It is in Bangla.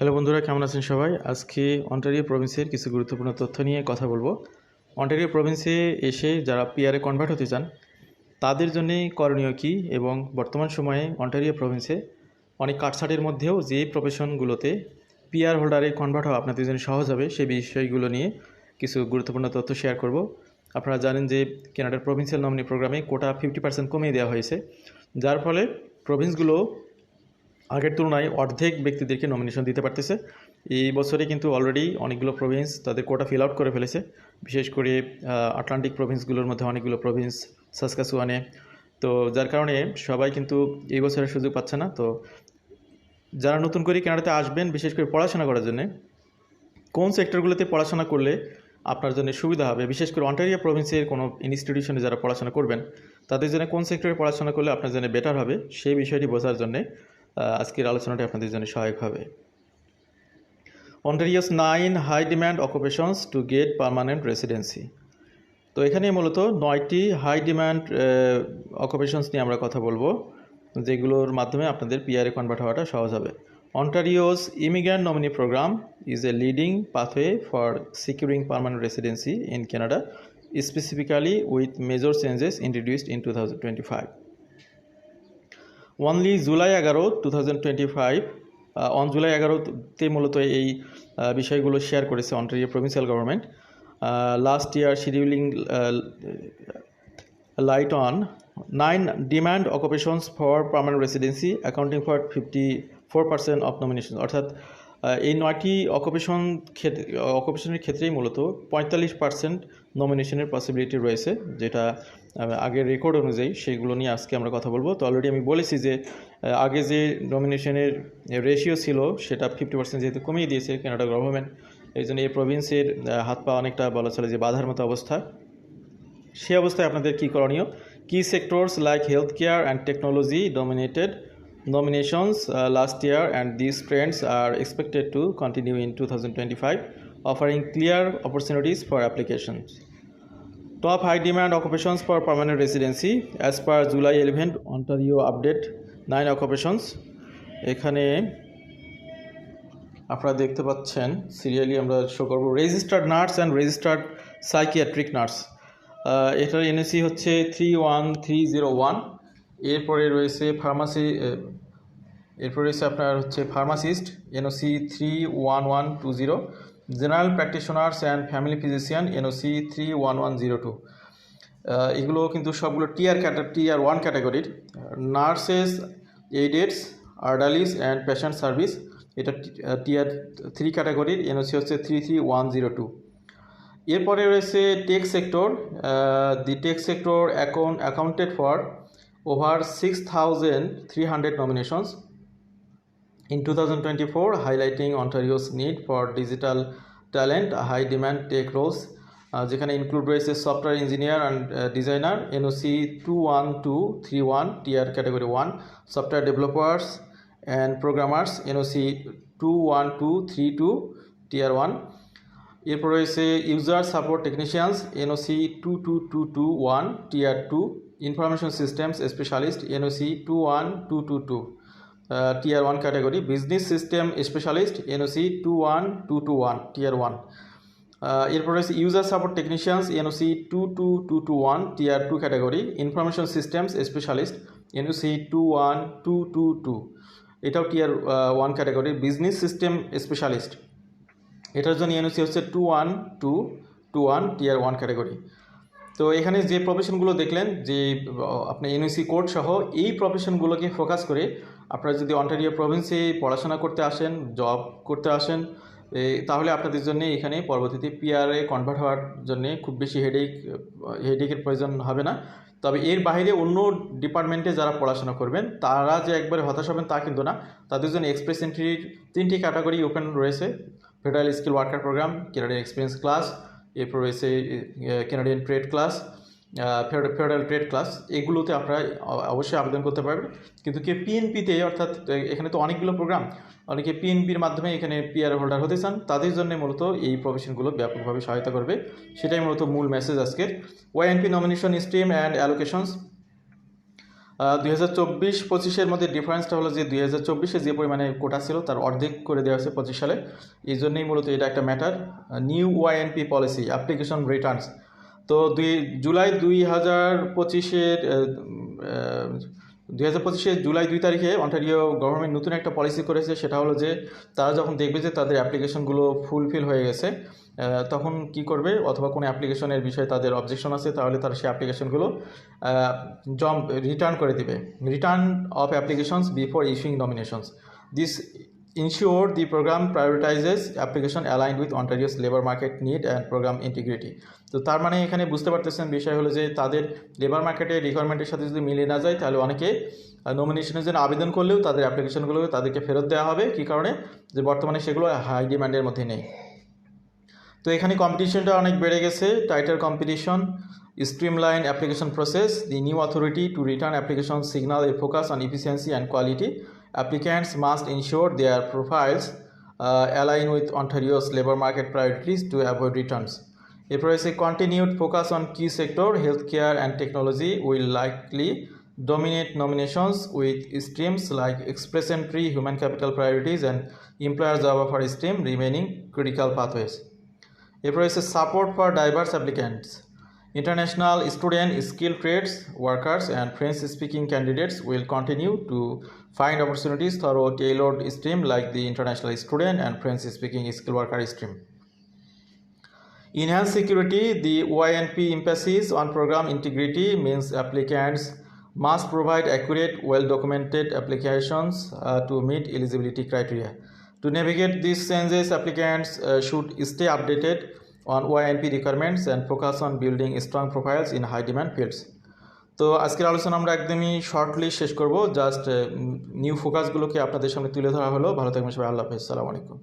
হ্যালো বন্ধুরা, কেমন আছেন সবাই? আজকে অন্টারিও প্রভিন্সের কিছু গুরুত্বপূর্ণ তথ্য নিয়ে কথা বলব। অন্টারিও প্রভিন্সে এসে যারা পিআরে কনভার্ট হতে চান, তাদের জন্যে করণীয় কী এবং বর্তমান সময়ে অন্টারিও প্রভিন্সে অনেক কাটছাটের মধ্যেও যে প্রফেশনগুলোতে পিআর হোল্ডারে কনভার্ট হওয়া আপনাদের জন্য সহজ হবে সেই বিষয়গুলো নিয়ে কিছু গুরুত্বপূর্ণ তথ্য শেয়ার করব। আপনারা জানেন যে কেনাডার প্রভিন্সিয়াল নমিনি প্রোগ্রামে কোটা ফিফটি পার্সেন্ট কমিয়ে দেওয়া হয়েছে, যার ফলে প্রভিন্সগুলো আগের তুলনায় অর্ধেক ব্যক্তিদেরকে নমিনেশন দিতে পারতেছে। এই বছরে কিন্তু অলরেডি অনেকগুলো প্রভিন্স তাদের কোটা ফিল আউট করে ফেলেছে। বিশেষ করে আটলান্টিক প্রভিন্সগুলোর মধ্যে অনেকগুলো প্রভিন্স সাসকাসুয়ানে তো যার কারণে সবাই কিন্তু এই বছরের সুযোগ পাচ্ছে না। তো যারা নতুন করে কেনাডাতে আসবেন, বিশেষ করে পড়াশোনা করার জন্য, কোন সেক্টরগুলোতে পড়াশোনা করলে আপনার জন্য সুবিধা হবে? বিশেষ করে অন্টারিয়া প্রভিন্সের কোনো ইনস্টিটিউশনে যারা পড়াশোনা করবেন, তাদের জন্য কোন সেক্টরে পড়াশোনা করলে আপনার জন্য বেটার হবে? সেই বিষয়টি বোঝার জন্যে আজকের আলোচনাটি আপনাদের জন্য সহায়ক হবে। Ontario's nine high demand occupations to get permanent residency তো এখানে মূলত নয়টি হাই ডিম্যান্ড অকুপেশনস নিয়ে আমরা কথা বলব, যেগুলোর মাধ্যমে আপনাদের পিআরএ কনভার্ট হওয়াটা সহজ হবে। Ontario's immigrant nominee program is a leading pathway for securing permanent residency in Canada specifically with major changes introduced in two thousand twenty five only July এগারো two thousand twenty five on July এগারোতে মূলত এই বিষয়গুলো শেয়ার করেছে Ontario provincial government last year scheduling light on nine demand occupations for permanent residency accounting for fifty four percent of nomination অর্থাৎ এই নয়টি অকুপেশন ক্ষেত্রে অকুপেশনের ক্ষেত্রেই মূলত পঁয়তাল্লিশ পার্সেন্ট নমিনেশনের পসিবিলিটি রয়েছে, যেটা আগের রেকর্ড অনুযায়ী সেইগুলো নিয়ে আজকে আমরা কথা বলব। তো অলরেডি আমি বলেছি যে আগে যে নমিনেশনের রেশিও ছিল, সেটা ফিফটি পার্সেন্ট যেহেতু কমিয়ে দিয়েছে কানাডা গভর্নমেন্ট এই জন্য এই প্রভিন্সের হাত পা অনেকটা বলা চলে যে বাধার মতো অবস্থা। সে অবস্থায় আপনাদের কী করণীয়? কি sectors like health care and technology dominated nominations uh, last year and these trends are expected to continue in 2025 offering clear opportunities for applications top high demand occupations for permanent residency as per july 11 ontario update 9 occupations এখানে আপনারা দেখতে পাচ্ছেন সিরিয়ালি আমরা শো করব registered nurse and registered psychiatric nurse এটার এনএসি হচ্ছে three one three zero one এরপরে রয়েছে ফার্মাসি এরপরে রয়েছে আপনার হচ্ছে pharmacist NOC three one one two zero general practitioners and family physician NOC three one one zero two এগুলো কিন্তু সবগুলো টিয়ার ক্যাটা টিয়ার ওয়ান ক্যাটাগরির nurses aides orderlies and patient service এটা টিয়ার থ্রি ক্যাটাগরির এনওসি হচ্ছে three three one zero two এরপরে রয়েছে tech sector the tech sector account accounted for over six thousand three hundred nominations in 2024 highlighting ontario's need for digital talent high demand tech roles uh, যেখানে ইনক্লুড রয়েছে software engineer and designer NOC two one two three one tier category one software developers and programmers NOC two one two three two tier one এরপর রয়েছে user support technicians NOC two two two two one tier two information systems specialist NOC two one two two two tier one category business system specialist NOC two one two two one tier one এরপর রয়েছে user support technicians NOC two two two two one tier two category information systems specialist NOC two one two two two এটাও tier one category business system specialist এটার জন্য এনওসি হচ্ছে two one two two one tier one category তো এখানে যে প্রফেশনগুলো দেখলেন, যে আপনি এনওসি কোড সহ এই প্রফেশনগুলোকে ফোকাস করে আপনারা যদি অন্টারিও প্রভিন্সে পড়াশোনা করতে আসেন, জব করতে আসেন তাহলে আপনাদের জন্য এখানে পরবর্তীতে পিআরএ কনভার্ট হওয়ার জন্য খুব বেশি হেডেক হেডেকের প্রয়োজন হবে না। তবে এর বাইরে অন্য ডিপার্টমেন্টে যারা পড়াশোনা করবেন, তারা যে একবারে হতাশ হবেন তা কিন্তু না। তাদের জন্য এক্সপ্রেস এন্ট্রির তিনটি ক্যাটাগরি ওপেন রয়েছে। Federal skill worker program Canadian experience class এরপর রয়েছে Canadian trade class federal trade class এগুলোতে আপনারা অবশ্যই আবেদন করতে পারবেন। কিন্তু কে পিএনপিতে অর্থাৎ এখানে তো অনেকগুলো প্রোগ্রাম অনেকে পিএনপির মাধ্যমে এখানে পিআর হোল্ডার হতে চান, তাদের জন্য মূলত এই প্রফেশনগুলো ব্যাপকভাবে সহায়তা করবে। সেটাই মূলত মূল মেসেজ আজকের। YNP nomination stream and allocations দুই হাজার চব্বিশ, পঁচিশের মধ্যে ডিফারেন্সটা হলো যে দুই হাজার চব্বিশে যে পরিমাণে কোটা ছিল, তার অর্ধেক করে দেওয়া হয়েছে পঁচিশ সালে। এই জন্যই মূলত এটা একটা matter new YNP policy application returns তো দুই, জুলাই দুই হাজার পঁচিশের দুই হাজার পঁচিশে জুলাই দুই তারিখে অন্টারিও গভর্নমেন্ট নতুন একটা পলিসি করেছে, সেটা হলো যে তারা যখন দেখবে যে তাদের অ্যাপ্লিকেশনগুলো ফুলফিল হয়ে গেছে তখন কি করবে? অথবা কোনো অ্যাপ্লিকেশনের বিষয়ে তাদের অবজেকশন আছে, তাহলে তারা সেই অ্যাপ্লিকেশনগুলো জম রিটার্ন করে দিবে। Return of applications before issuing nominations. This ensure the program prioritizes application aligned with Ontario's labor market need and program integrity. তো তার মানে এখানে বুঝতে পারতেছেন বিষয় হলো যে তাদের লেবার মার্কেটের রিকোয়ারমেন্টের সাথে যদি মিলে না যায়, তাহলে অনেকে নমিনেশনের জন্য আবেদন করলেও তাদের অ্যাপ্লিকেশনগুলো তাদেরকে ফেরত দেওয়া হবে। কী কারণে? যে বর্তমানে সেগুলো হাই ডিমান্ডের মধ্যে নেই। তো এখানে কম্পিটিশনটা অনেক বেড়ে গেছে। Tighter competition streamline application process the new authority to return application signal a focus on efficiency and quality applicants must ensure their profiles uh, align with Ontario's labor market priorities to avoid returns. এরপর আছে continued focus on key sector, healthcare and technology will likely dominate nominations with streams like express entry, human capital priorities and employer job offer stream remaining critical pathways. এরপর আছে support for diverse applicants. International student, skilled trades workers, and French speaking candidates will continue to find opportunities through tailored stream like the international student and French speaking skilled worker stream. Enhanced security, the OINP emphasis on program integrity means applicants must provide accurate, well documented applications uh, to meet eligibility criteria. To navigate these changes, applicants uh, should stay updated on YNP requirements and focus on building strong profiles in high demand fields. তো আজকের আলোচনা আমরা একদমই শর্টলি শেষ করব। জাস্ট নিউ ফোকাসগুলোকে আপনাদের সামনে তুলে ধরা হলো। ভালো থাকবেন সবাই। আল্লাহ হাফিজ। সালাম আলাইকুম।